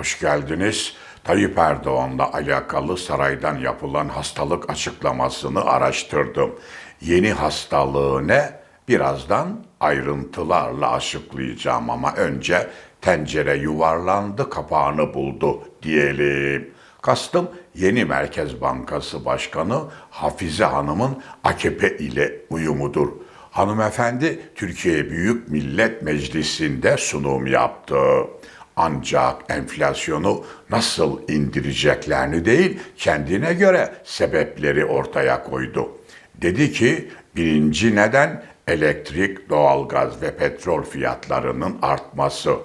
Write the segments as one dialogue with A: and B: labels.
A: Hoş geldiniz. Tayyip Erdoğan'la alakalı saraydan yapılan hastalık açıklamasını araştırdım. Yeni hastalığı ne? Birazdan ayrıntılarla açıklayacağım ama önce tencere yuvarlandı kapağını buldu diyelim. Kastım yeni Merkez Bankası Başkanı Hafize Hanım'ın AKP ile uyumudur. Hanımefendi Türkiye Büyük Millet Meclisi'nde sunum yaptı. Ancak enflasyonu nasıl indireceklerini değil, kendine göre sebepleri ortaya koydu. Dedi ki birinci neden elektrik, doğalgaz ve petrol fiyatlarının artması.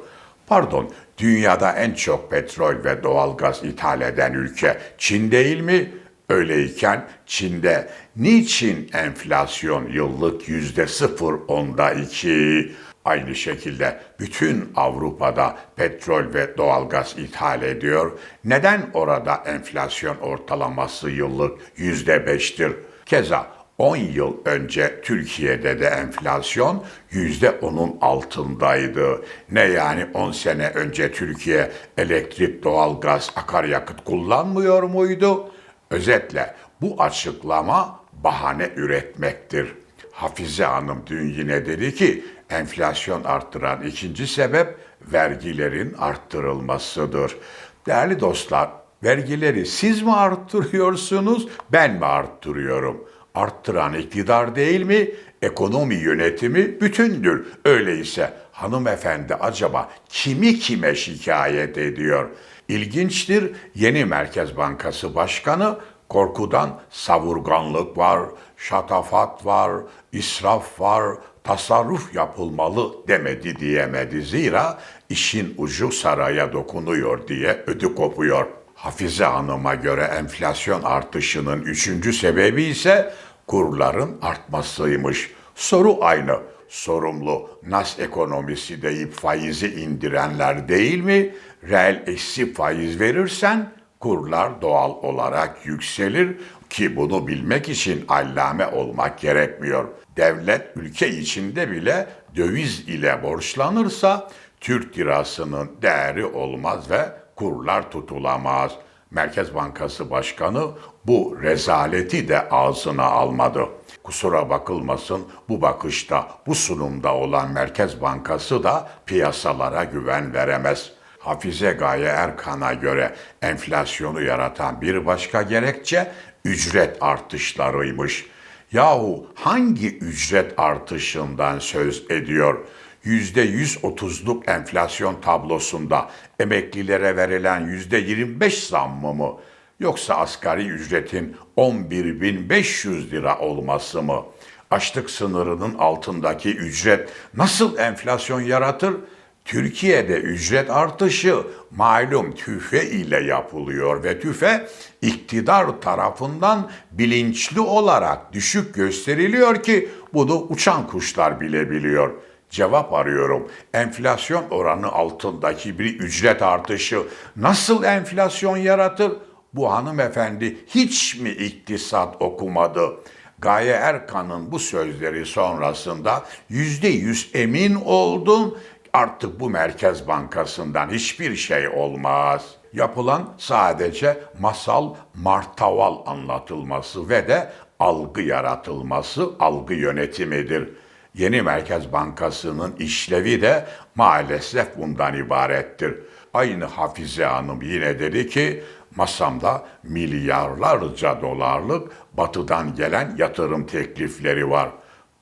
A: Pardon, dünyada en çok petrol ve doğalgaz ithal eden ülke Çin değil mi? Öyleyken Çin'de niçin enflasyon yıllık yüzde sıfır onda iki? Aynı şekilde bütün Avrupa'da petrol ve doğalgaz ithal ediyor. Neden orada enflasyon ortalaması yıllık yüzde beştir? Keza 10 yıl önce Türkiye'de de enflasyon yüzde onun altındaydı. Ne yani 10 sene önce Türkiye elektrik, doğalgaz, akaryakıt kullanmıyor muydu? Özetle bu açıklama bahane üretmektir. Hafize Hanım dün yine dedi ki enflasyon arttıran ikinci sebep vergilerin arttırılmasıdır. Değerli dostlar, vergileri siz mi arttırıyorsunuz, ben mi arttırıyorum? Arttıran iktidar değil mi? Ekonomi yönetimi bütündür. Öyleyse hanımefendi acaba kimi kime şikayet ediyor? İlginçtir. Yeni Merkez Bankası Başkanı korkudan savurganlık var, şatafat var, israf var, tasarruf yapılmalı demedi diyemedi. Zira işin ucu saraya dokunuyor diye ödü kopuyor. Hafize Hanım'a göre enflasyon artışının üçüncü sebebi ise kurların artmasıymış. Soru aynı. Sorumlu nas ekonomisi deyip faizi indirenler değil mi? Reel eksi faiz verirsen kurlar doğal olarak yükselir ki bunu bilmek için allame olmak gerekmiyor. Devlet ülke içinde bile döviz ile borçlanırsa Türk lirasının değeri olmaz ve kurlar tutulamaz. Merkez Bankası Başkanı bu rezaleti de ağzına almadı. Kusura bakılmasın bu bakışta, bu sunumda olan Merkez Bankası da piyasalara güven veremez. Hafize Gaye Erkan'a göre enflasyonu yaratan bir başka gerekçe ücret artışlarıymış. Yahu hangi ücret artışından söz ediyor? %130'luk enflasyon tablosunda emeklilere verilen %25 zammı mı? Yoksa asgari ücretin 11.500 lira olması mı? Açlık sınırının altındaki ücret nasıl enflasyon yaratır? Türkiye'de ücret artışı malum tüfe ile yapılıyor ve tüfe iktidar tarafından bilinçli olarak düşük gösteriliyor ki bunu uçan kuşlar bile biliyor. Cevap arıyorum. Enflasyon oranı altındaki bir ücret artışı nasıl enflasyon yaratır? Bu hanımefendi hiç mi iktisat okumadı? Gaye Erkan'ın bu sözleri sonrasında yüzde yüz emin oldum artık bu Merkez Bankası'ndan hiçbir şey olmaz. Yapılan sadece masal martaval anlatılması ve de algı yaratılması, algı yönetimidir. Yeni Merkez Bankası'nın işlevi de maalesef bundan ibarettir. Aynı Hafize Hanım yine dedi ki masamda milyarlarca dolarlık batıdan gelen yatırım teklifleri var.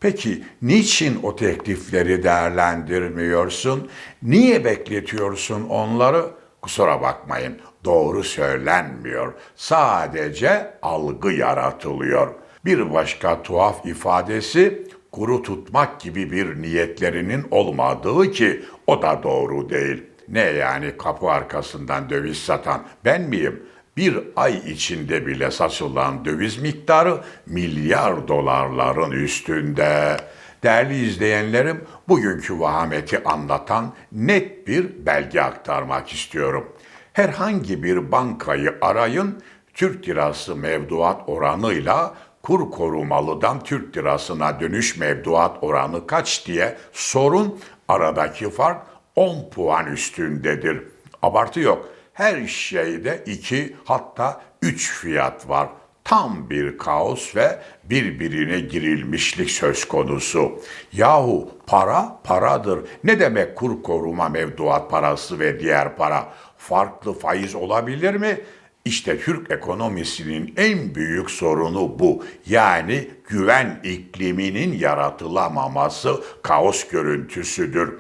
A: Peki niçin o teklifleri değerlendirmiyorsun? Niye bekletiyorsun onları? Kusura bakmayın, doğru söylenmiyor. Sadece algı yaratılıyor. Bir başka tuhaf ifadesi kuru tutmak gibi bir niyetlerinin olmadığı ki o da doğru değil. Ne yani kapı arkasından döviz satan ben miyim? Bir ay içinde bile saçılan döviz miktarı milyar dolarların üstünde. Değerli izleyenlerim, bugünkü vahameti anlatan net bir belge aktarmak istiyorum. Herhangi bir bankayı arayın, Türk lirası mevduat oranıyla kur korumalıdan Türk lirasına dönüş mevduat oranı kaç diye sorun. Aradaki fark 10 puan üstündedir. Abartı yok. Her şeyde iki hatta üç fiyat var. Tam bir kaos ve birbirine girilmişlik söz konusu. Yahu para paradır. Ne demek kur koruma mevduat parası ve diğer para? Farklı faiz olabilir mi? İşte Türk ekonomisinin en büyük sorunu bu. Yani güven ikliminin yaratılamaması kaos görüntüsüdür.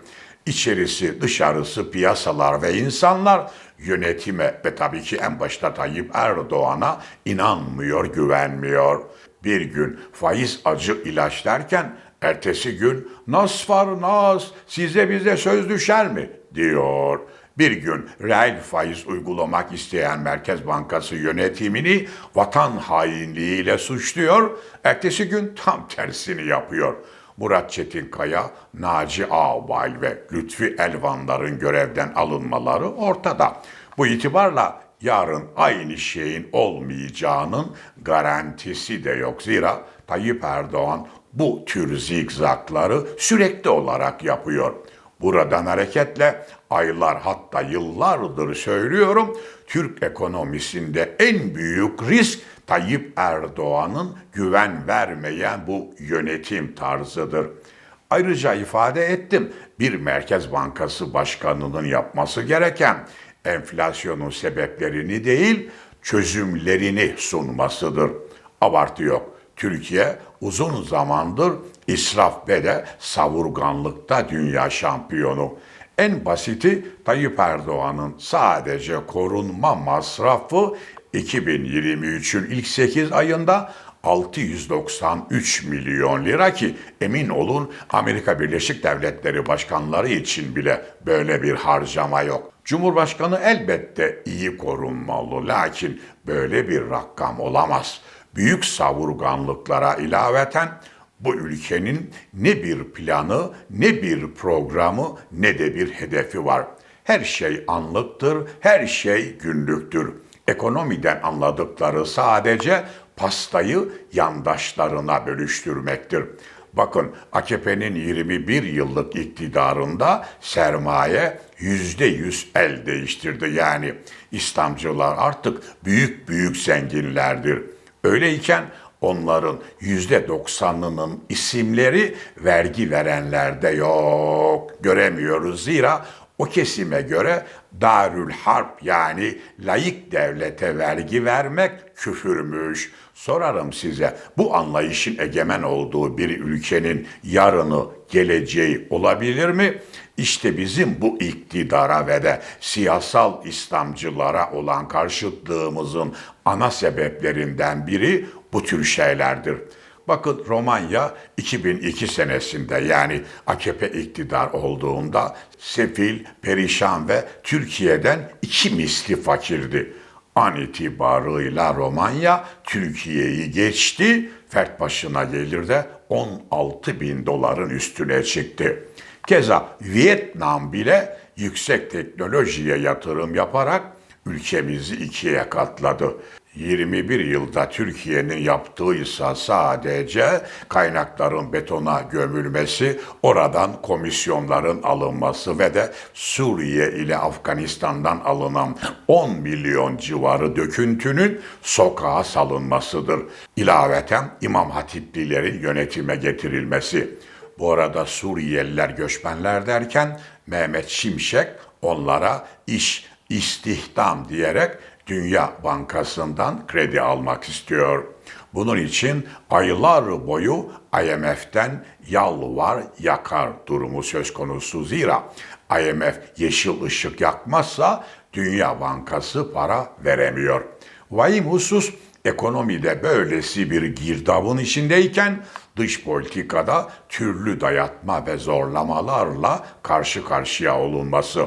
A: İçerisi, dışarısı, piyasalar ve insanlar yönetime ve tabii ki en başta Tayyip Erdoğan'a inanmıyor, güvenmiyor. Bir gün faiz acı ilaç derken ertesi gün nas var nas size bize söz düşer mi diyor. Bir gün reel faiz uygulamak isteyen Merkez Bankası yönetimini vatan hainliğiyle suçluyor. Ertesi gün tam tersini yapıyor. Murat Çetinkaya, Naci Ağbay ve Lütfi Elvanların görevden alınmaları ortada. Bu itibarla yarın aynı şeyin olmayacağının garantisi de yok. Zira Tayyip Erdoğan bu tür zigzakları sürekli olarak yapıyor. Buradan hareketle aylar hatta yıllardır söylüyorum Türk ekonomisinde en büyük risk Tayyip Erdoğan'ın güven vermeyen bu yönetim tarzıdır. Ayrıca ifade ettim bir Merkez Bankası Başkanı'nın yapması gereken enflasyonun sebeplerini değil çözümlerini sunmasıdır. Abartı yok. Türkiye uzun zamandır israf ve de savurganlıkta dünya şampiyonu. En basiti Tayyip Erdoğan'ın sadece korunma masrafı 2023'ün ilk 8 ayında 693 milyon lira ki emin olun Amerika Birleşik Devletleri başkanları için bile böyle bir harcama yok. Cumhurbaşkanı elbette iyi korunmalı lakin böyle bir rakam olamaz. Büyük savurganlıklara ilaveten bu ülkenin ne bir planı, ne bir programı, ne de bir hedefi var. Her şey anlıktır, her şey günlüktür. Ekonomiden anladıkları sadece pastayı yandaşlarına bölüştürmektir. Bakın AKP'nin 21 yıllık iktidarında sermaye yüzde yüz el değiştirdi. Yani İslamcılar artık büyük büyük zenginlerdir. Öyleyken onların yüzde doksanının isimleri vergi verenlerde yok. Göremiyoruz zira o kesime göre Darül Harp yani layık devlete vergi vermek küfürmüş. Sorarım size bu anlayışın egemen olduğu bir ülkenin yarını, geleceği olabilir mi? İşte bizim bu iktidara ve de siyasal İslamcılara olan karşıtlığımızın ana sebeplerinden biri bu tür şeylerdir. Bakın Romanya 2002 senesinde yani AKP iktidar olduğunda sefil, perişan ve Türkiye'den iki misli fakirdi. An itibarıyla Romanya Türkiye'yi geçti, fert başına gelir de 16 bin doların üstüne çıktı. Keza Vietnam bile yüksek teknolojiye yatırım yaparak ülkemizi ikiye katladı. 21 yılda Türkiye'nin yaptığıysa sadece kaynakların betona gömülmesi, oradan komisyonların alınması ve de Suriye ile Afganistan'dan alınan 10 milyon civarı döküntünün sokağa salınmasıdır. İlaveten İmam Hatiplilerin yönetime getirilmesi. Bu arada Suriyeliler göçmenler derken Mehmet Şimşek onlara iş, istihdam diyerek Dünya Bankası'ndan kredi almak istiyor. Bunun için aylar boyu IMF'den yalvar yakar durumu söz konusu zira IMF yeşil ışık yakmazsa Dünya Bankası para veremiyor. Vahim husus ekonomide böylesi bir girdabın içindeyken dış politikada türlü dayatma ve zorlamalarla karşı karşıya olunması.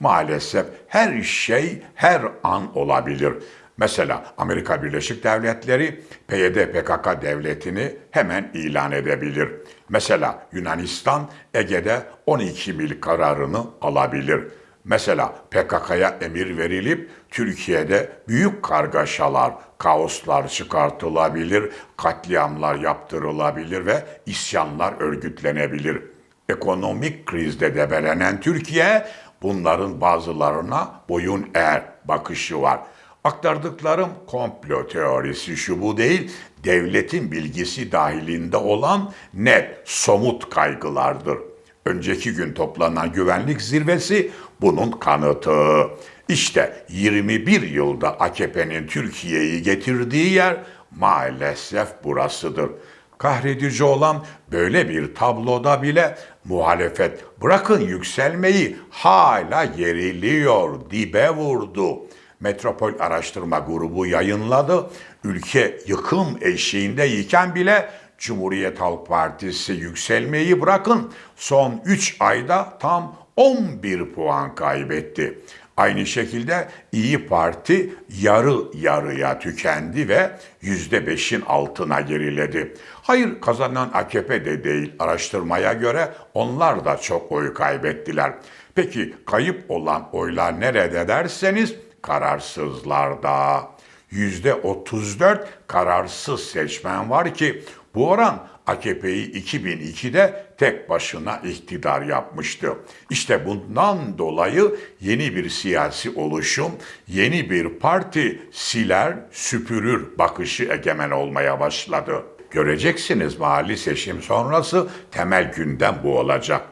A: Maalesef her şey her an olabilir. Mesela Amerika Birleşik Devletleri PYD PKK devletini hemen ilan edebilir. Mesela Yunanistan Ege'de 12 mil kararını alabilir. Mesela PKK'ya emir verilip Türkiye'de büyük kargaşalar, kaoslar çıkartılabilir, katliamlar yaptırılabilir ve isyanlar örgütlenebilir. Ekonomik krizde debelenen Türkiye bunların bazılarına boyun eğer. bakışı var. Aktardıklarım komplo teorisi şu bu değil, devletin bilgisi dahilinde olan net, somut kaygılardır. Önceki gün toplanan güvenlik zirvesi bunun kanıtı. İşte 21 yılda AKP'nin Türkiye'yi getirdiği yer maalesef burasıdır. Kahredici olan böyle bir tabloda bile muhalefet bırakın yükselmeyi hala geriliyor, dibe vurdu. Metropol Araştırma Grubu yayınladı. Ülke yıkım eşiğindeyken bile Cumhuriyet Halk Partisi yükselmeyi bırakın son 3 ayda tam 11 puan kaybetti. Aynı şekilde İyi Parti yarı yarıya tükendi ve yüzde beşin altına geriledi. Hayır kazanan AKP de değil araştırmaya göre onlar da çok oy kaybettiler. Peki kayıp olan oylar nerede derseniz kararsızlarda. Yüzde 34 kararsız seçmen var ki bu oran AKP'yi 2002'de tek başına iktidar yapmıştı. İşte bundan dolayı yeni bir siyasi oluşum, yeni bir parti siler, süpürür bakışı egemen olmaya başladı. Göreceksiniz mahalli seçim sonrası temel gündem bu olacak.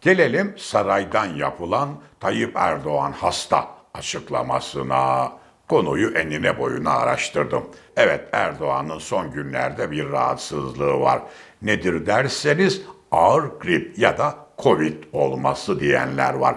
A: Gelelim saraydan yapılan Tayyip Erdoğan hasta açıklamasına. Konuyu enine boyuna araştırdım. Evet Erdoğan'ın son günlerde bir rahatsızlığı var. Nedir derseniz ağır grip ya da Covid olması diyenler var.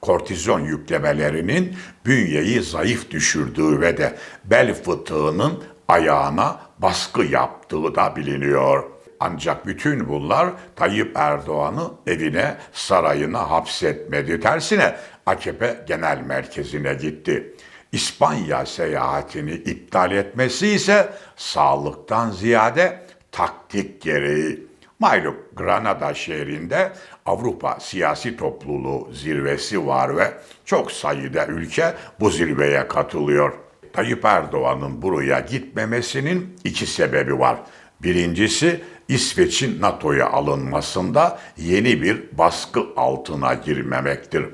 A: Kortizon yüklemelerinin bünyeyi zayıf düşürdüğü ve de bel fıtığının ayağına baskı yaptığı da biliniyor. Ancak bütün bunlar Tayyip Erdoğan'ı evine, sarayına hapsetmedi. Tersine AKP Genel Merkezi'ne gitti. İspanya seyahatini iptal etmesi ise sağlıktan ziyade taktik gereği. Malum Granada şehrinde Avrupa Siyasi Topluluğu zirvesi var ve çok sayıda ülke bu zirveye katılıyor. Tayyip Erdoğan'ın buraya gitmemesinin iki sebebi var. Birincisi İsveç'in NATO'ya alınmasında yeni bir baskı altına girmemektir.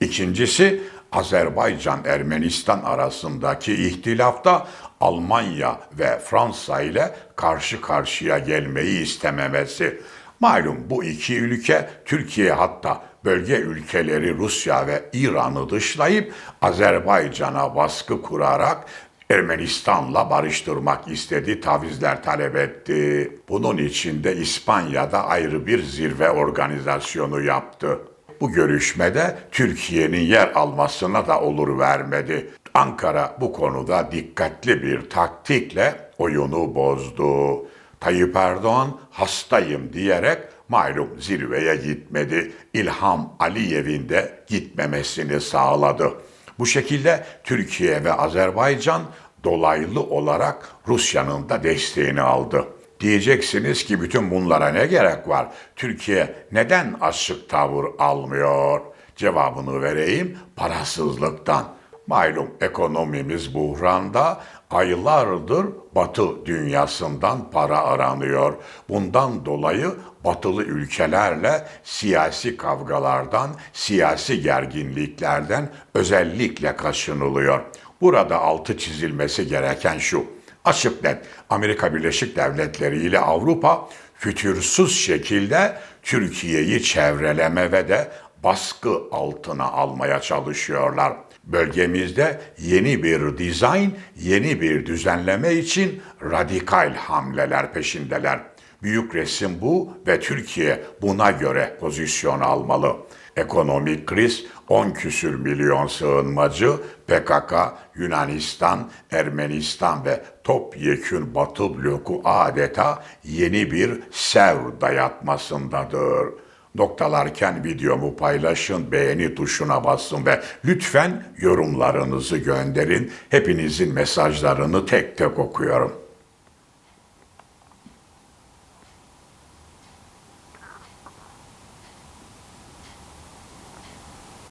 A: İkincisi Azerbaycan-Ermenistan arasındaki ihtilafta Almanya ve Fransa ile karşı karşıya gelmeyi istememesi. Malum bu iki ülke Türkiye hatta bölge ülkeleri Rusya ve İran'ı dışlayıp Azerbaycan'a baskı kurarak Ermenistan'la barıştırmak istedi, tavizler talep etti. Bunun için de İspanya'da ayrı bir zirve organizasyonu yaptı. Bu görüşmede Türkiye'nin yer almasına da olur vermedi. Ankara bu konuda dikkatli bir taktikle oyunu bozdu. Tayyip Erdoğan hastayım diyerek malum zirveye gitmedi. İlham Aliyev'in de gitmemesini sağladı. Bu şekilde Türkiye ve Azerbaycan dolaylı olarak Rusya'nın da desteğini aldı. Diyeceksiniz ki bütün bunlara ne gerek var? Türkiye neden açık tavır almıyor? Cevabını vereyim parasızlıktan. Malum ekonomimiz buhranda, aylardır Batı dünyasından para aranıyor. Bundan dolayı batılı ülkelerle siyasi kavgalardan, siyasi gerginliklerden özellikle kaçınılıyor. Burada altı çizilmesi gereken şu. Açık net Amerika Birleşik Devletleri ile Avrupa fütursuz şekilde Türkiye'yi çevreleme ve de baskı altına almaya çalışıyorlar. Bölgemizde yeni bir dizayn, yeni bir düzenleme için radikal hamleler peşindeler. Büyük resim bu ve Türkiye buna göre pozisyon almalı. Ekonomik kriz 10 küsür milyon sığınmacı PKK, Yunanistan, Ermenistan ve topyekün Batı bloku adeta yeni bir sev dayatmasındadır. Noktalarken videomu paylaşın, beğeni tuşuna basın ve lütfen yorumlarınızı gönderin. Hepinizin mesajlarını tek tek okuyorum.